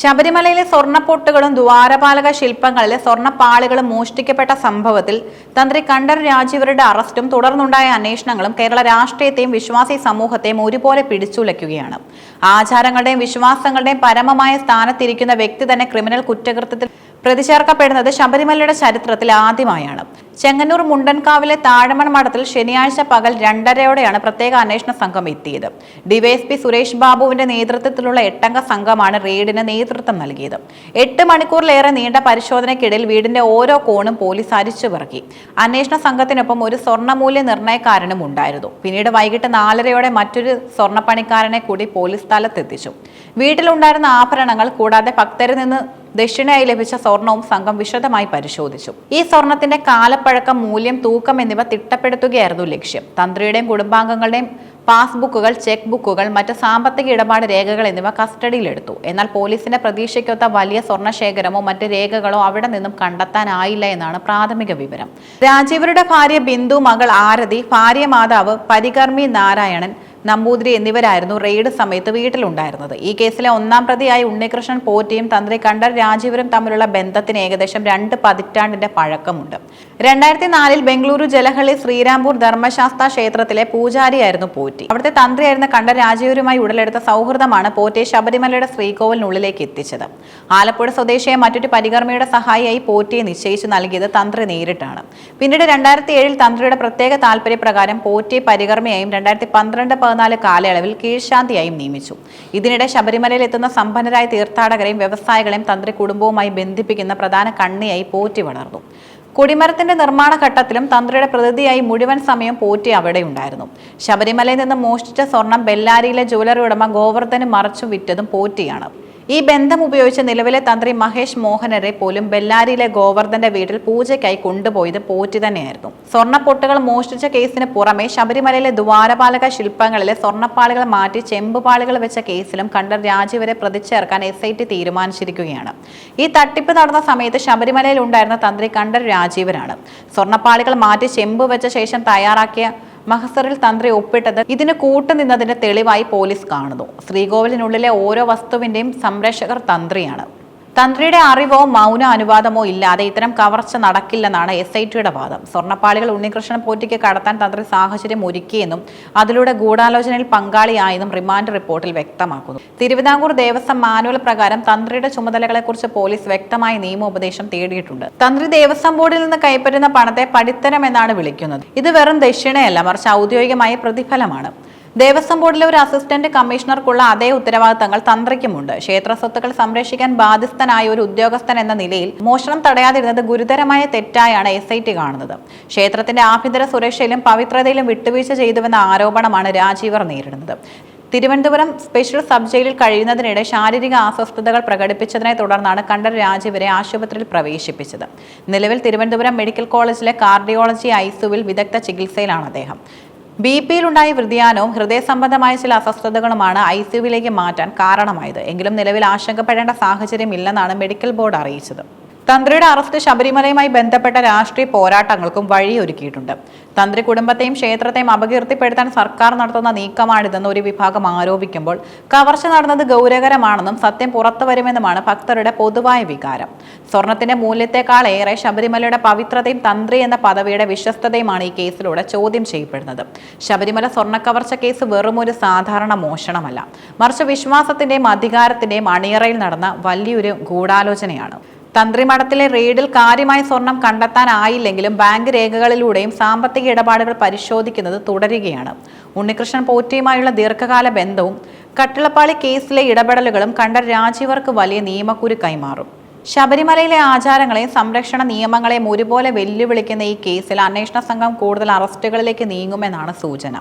ശബരിമലയിലെ സ്വർണപ്പൊട്ടുകളും ദ്വാരപാലക ശില്പങ്ങളിലെ സ്വർണപ്പാളികളും മോഷ്ടിക്കപ്പെട്ട സംഭവത്തിൽ തന്ത്രി കണ്ഠർ രാജീവരുടെ അറസ്റ്റും തുടർന്നുണ്ടായ അന്വേഷണങ്ങളും കേരള രാഷ്ട്രീയത്തെയും വിശ്വാസി സമൂഹത്തെയും ഒരുപോലെ പിടിച്ചുലയ്ക്കുകയാണ്. ആചാരങ്ങളുടെയും വിശ്വാസങ്ങളുടെയും പരമമായ സ്ഥാനത്തിരിക്കുന്ന വ്യക്തി തന്നെ ക്രിമിനൽ കുറ്റകൃത്യത്തിൽ പ്രതിചേർക്കപ്പെടുന്നത് ശബരിമലയുടെ ചരിത്രത്തിൽ ആദ്യമായാണ്. ചെങ്ങന്നൂർ മുണ്ടൻകാവിലെ താഴമൺ മഠത്തിൽ ശനിയാഴ്ച പകൽ രണ്ടരയോടെയാണ് പ്രത്യേക അന്വേഷണ സംഘം എത്തിയത്. ഡിവൈഎസ്പി സുരേഷ് ബാബുവിന്റെ നേതൃത്വത്തിലുള്ള എട്ടംഗ സംഘമാണ് റെയ്ഡിന് നേതൃത്വം നൽകിയത്. എട്ട് മണിക്കൂറിലേറെ നീണ്ട പരിശോധനയ്ക്കിടയിൽ വീടിന്റെ ഓരോ കോണും പോലീസ് അരിച്ചു പിറക്കി അന്വേഷണ സംഘത്തിനൊപ്പം ഒരു സ്വർണമൂല്യ നിർണയക്കാരനും ഉണ്ടായിരുന്നു. പിന്നീട് വൈകിട്ട് നാലരയോടെ മറ്റൊരു സ്വർണപ്പണിക്കാരനെ കൂടി പോലീസ് സ്ഥലത്തെത്തിച്ചു. വീട്ടിലുണ്ടായിരുന്ന ആഭരണങ്ങൾ കൂടാതെ ഭക്തരിൽ നിന്ന് ദക്ഷിണയായി ലഭിച്ച സ്വർണവും സംഘം വിശദമായി പരിശോധിച്ചു. ഈ സ്വർണത്തിന്റെ കാലപ്പഴക്കം മൂല്യം തൂക്കം എന്നിവ തിട്ടപ്പെടുത്തുകയായിരുന്നു ലക്ഷ്യം. തന്ത്രിയുടെയും കുടുംബാംഗങ്ങളുടെയും പാസ്ബുക്കുകൾ ചെക്ക് ബുക്കുകൾ മറ്റ് സാമ്പത്തിക ഇടപാട് രേഖകൾ എന്നിവ കസ്റ്റഡിയിലെടുത്തു. എന്നാൽ പോലീസിന്റെ പ്രതീക്ഷയ്ക്കൊത്ത വലിയ സ്വർണശേഖരമോ മറ്റ് രേഖകളോ അവിടെ നിന്നും കണ്ടെത്താനായില്ല എന്നാണ് പ്രാഥമിക വിവരം. രാജീവരുടെ ഭാര്യ ബിന്ദു മകൾ ആരതി ഭാര്യ മാതാവ് പരികർമ്മി നാരായണൻ നമ്പൂതിരി എന്നിവരായിരുന്നു റെയ്ഡ് സമയത്ത് വീട്ടിലുണ്ടായിരുന്നത്. ഈ കേസിലെ ഒന്നാം പ്രതിയായ ഉണ്ണികൃഷ്ണൻ പോറ്റിയും തന്ത്രി കണ്ഠർ രാജീവരും തമ്മിലുള്ള ബന്ധത്തിന് ഏകദേശം രണ്ട് പതിറ്റാണ്ടിന്റെ പഴക്കമുണ്ട്. രണ്ടായിരത്തി നാലിൽ ബംഗളൂരു ജലഹളി ശ്രീരാംപൂർ ധർമ്മശാസ്ത്ര ക്ഷേത്രത്തിലെ പൂജാരിയായിരുന്നു പോറ്റി. അവിടുത്തെ തന്ത്രിയായിരുന്ന കണ്ഠർ രാജീവരുമായി ഉടലെടുത്ത സൗഹൃദമാണ് പോറ്റിയെ ശബരിമലയുടെ ശ്രീകോവിലിനുള്ളിലേക്ക് എത്തിച്ചത്. ആലപ്പുഴ സ്വദേശിയെ മറ്റൊരു പരികർമ്മയുടെ സഹായിയായി പോറ്റിയെ നിശ്ചയിച്ചു നൽകിയത് തന്ത്രി നേരിട്ടാണ്. പിന്നീട് രണ്ടായിരത്തി ഏഴിൽ തന്ത്രിയുടെ പ്രത്യേക താല്പര്യപ്രകാരം പോറ്റിയെ പരികർമ്മയായും രണ്ടായിരത്തി പന്ത്രണ്ട് പതിനാല് കാലയളവിൽ കീഴ്ശാന്തിയായും നിയമിച്ചു. ഇതിനിടെ ശബരിമലയിൽ എത്തുന്ന സമ്പന്നരായ തീർത്ഥാടകരെയും വ്യവസായികളെയും തന്ത്രി കുടുംബവുമായി ബന്ധിപ്പിക്കുന്ന പ്രധാന കണ്ണിയായി പോറ്റി വളർന്നു. കൊടിമരത്തിന്റെ നിർമ്മാണ ഘട്ടത്തിലും തന്ത്രിയുടെ പ്രതിനിധിയായി മുഴുവൻ സമയം പോറ്റി അവിടെ ഉണ്ടായിരുന്നു ശബരിമലയിൽ നിന്ന് മോഷ്ടിച്ച സ്വർണം ബെല്ലാരിയിലെ ജ്വല്ലറി ഉടമ ഗോവർദ്ധന് മറച്ചു വിറ്റതും പോറ്റിയാണ്. ഈ ബന്ധം ഉപയോഗിച്ച് നിലവിലെ തന്ത്രി മഹേഷ് മോഹനരെ പോലും ബെല്ലാരിയിലെ ഗോവർദ്ധന്റെ വീട്ടിൽ പൂജയ്ക്കായി കൊണ്ടുപോയത് പോറ്റി തന്നെയായിരുന്നു. സ്വർണപ്പൊട്ടുകൾ മോഷ്ടിച്ച കേസിന് പുറമെ ശബരിമലയിലെ ദ്വാരപാലക ശില്പങ്ങളിലെ സ്വർണപ്പാളികൾ മാറ്റി ചെമ്പുപാളികൾ വെച്ച കേസിലും കണ്ടർ രാജീവരെ പ്രതിച്ചേർക്കാൻ എസ് ഐ ടി തീരുമാനിച്ചിരിക്കുകയാണ്. ഈ തട്ടിപ്പ് നടന്ന സമയത്ത് ശബരിമലയിൽ ഉണ്ടായിരുന്ന തന്ത്രി കണ്ടർ രാജീവരാണ്. സ്വർണപ്പാളികൾ മാറ്റി ചെമ്പ് വെച്ച ശേഷം തയ്യാറാക്കിയ മഹസറിൽ തന്ത്രി ഒപ്പിട്ടത് ഇതിന് കൂട്ടുനിന്നതിന്റെ തെളിവായി പോലീസ് കാണുന്നു. ശ്രീകോവിലിനുള്ളിലെ ഓരോ വസ്തുവിന്റെയും സംരക്ഷകർ തന്ത്രിയാണ്. തന്ത്രിയുടെ അറിവോ മൗന അനുവാദമോ ഇല്ലാതെ ഇത്തരം കവർച്ച നടക്കില്ലെന്നാണ് എസ് ഐ ടിയുടെ വാദം. സ്വർണപ്പാളികൾ ഉണ്ണികൃഷ്ണൻ പോറ്റിക്ക് കടത്താൻ തന്ത്രി സാഹചര്യം ഒരുക്കിയെന്നും അതിലൂടെ ഗൂഢാലോചനയിൽ പങ്കാളിയായെന്നും റിമാൻഡ് റിപ്പോർട്ടിൽ വ്യക്തമാക്കുന്നു. തിരുവിതാംകൂർ ദേവസ്വം മാനുവൽ പ്രകാരം തന്ത്രിയുടെ ചുമതലകളെക്കുറിച്ച് പോലീസ് വ്യക്തമായ നിയമോപദേശം തേടിയിട്ടുണ്ട്. തന്ത്രി ദേവസ്വം ബോർഡിൽ നിന്ന് കൈപ്പറ്റുന്ന പണത്തെ പടിത്തരം എന്നാണ് വിളിക്കുന്നത്. ഇത് വെറും ദക്ഷിണയല്ല മറിച്ച് ഔദ്യോഗികമായ പ്രതിഫലമാണ്. ദേവസ്വം ബോർഡിലെ ഒരു അസിസ്റ്റന്റ് കമ്മീഷണർക്കുള്ള അതേ ഉത്തരവാദിത്തങ്ങൾ തന്ത്രിക്കുമുണ്ട്. ക്ഷേത്ര സ്വത്തുക്കൾ സംരക്ഷിക്കാൻ ബാധ്യസ്ഥനായ ഒരു ഉദ്യോഗസ്ഥൻ എന്ന നിലയിൽ മോഷണം തടയാതിരുന്നത് ഗുരുതരമായ തെറ്റായാണ് എസ് ഐ ടി കാണുന്നത്. ക്ഷേത്രത്തിന്റെ ആഭ്യന്തര സുരക്ഷയിലും പവിത്രതയിലും വിട്ടുവീഴ്ച ചെയ്തുവെന്ന ആരോപണമാണ് രാജീവർ നേരിടുന്നത്. തിരുവനന്തപുരം സ്പെഷ്യൽ സബ് ജയിലിൽ കഴിയുന്നതിനിടെ ശാരീരിക അസ്വസ്ഥതകൾ പ്രകടിപ്പിച്ചതിനെ തുടർന്നാണ് കണ്ടർ രാജീവരെ ആശുപത്രിയിൽ പ്രവേശിപ്പിച്ചത്. നിലവിൽ തിരുവനന്തപുരം മെഡിക്കൽ കോളേജിലെ കാർഡിയോളജി ഐസുവിൽ വിദഗ്ധ ചികിത്സയിലാണ് അദ്ദേഹം. ബി പിയിലുണ്ടായ വ്യതിയാനവും ഹൃദയ സംബന്ധമായ ചില അസ്വസ്ഥതകളുമാണ് ഐ സിയുവിലേക്ക് മാറ്റാൻ കാരണമായത്. എങ്കിലും നിലവിൽ ആശങ്കപ്പെടേണ്ട സാഹചര്യം ഇല്ലെന്നാണ് മെഡിക്കൽ ബോർഡ് അറിയിച്ചത്. തന്ത്രിയുടെ അറസ്റ്റ് ശബരിമലയുമായി ബന്ധപ്പെട്ട രാഷ്ട്രീയ പോരാട്ടങ്ങൾക്കും വഴിയൊരുക്കിയിട്ടുണ്ട്. തന്ത്രി കുടുംബത്തെയും ക്ഷേത്രത്തെയും അപകീർത്തിപ്പെടുത്താൻ സർക്കാർ നടത്തുന്ന നീക്കമാണിതെന്ന് ഒരു വിഭാഗം ആരോപിക്കുമ്പോൾ കവർച്ച നടന്നത് ഗൗരവകരമാണെന്നും സത്യം പുറത്തു വരുമെന്നുമാണ് ഭക്തരുടെ പൊതുവായ വികാരം. സ്വർണത്തിന്റെ മൂല്യത്തെക്കാൾ ഏറെ ശബരിമലയുടെ പവിത്രതയും തന്ത്രി എന്ന പദവിയുടെ വിശ്വസ്തതയുമാണ് ഈ കേസിലൂടെ ചോദ്യം ചെയ്യപ്പെടുന്നത്. ശബരിമല സ്വർണക്കവർച്ച കേസ് വെറും ഒരു സാധാരണ മോഷണമല്ല. മറിച്ച് വിശ്വാസത്തിന്റെയും അധികാരത്തിന്റെയും അണിയറയിൽ നടന്ന വലിയൊരു ഗൂഢാലോചനയാണ്. തന്ത്രിമഠത്തിലെ റെയ്ഡിൽ കാര്യമായ സ്വർണം കണ്ടെത്താനായില്ലെങ്കിലും ബാങ്ക് രേഖകളിലൂടെയും സാമ്പത്തിക ഇടപാടുകൾ പരിശോധിക്കുന്നത് തുടരുകയാണ്. ഉണ്ണികൃഷ്ണൻ പോറ്റിയുമായുള്ള ദീർഘകാല ബന്ധവും കട്ടിളപ്പാളി കേസിലെ ഇടപെടലുകളും കണ്ട രാജീവർക്ക് വലിയ നിയമക്കുരു കൈമാറും. ശബരിമലയിലെ ആചാരങ്ങളെയും സംരക്ഷണ നിയമങ്ങളെയും ഒരുപോലെ വെല്ലുവിളിക്കുന്ന ഈ കേസിൽ അന്വേഷണ സംഘം കൂടുതൽ അറസ്റ്റുകളിലേക്ക് നീങ്ങുമെന്നാണ് സൂചന.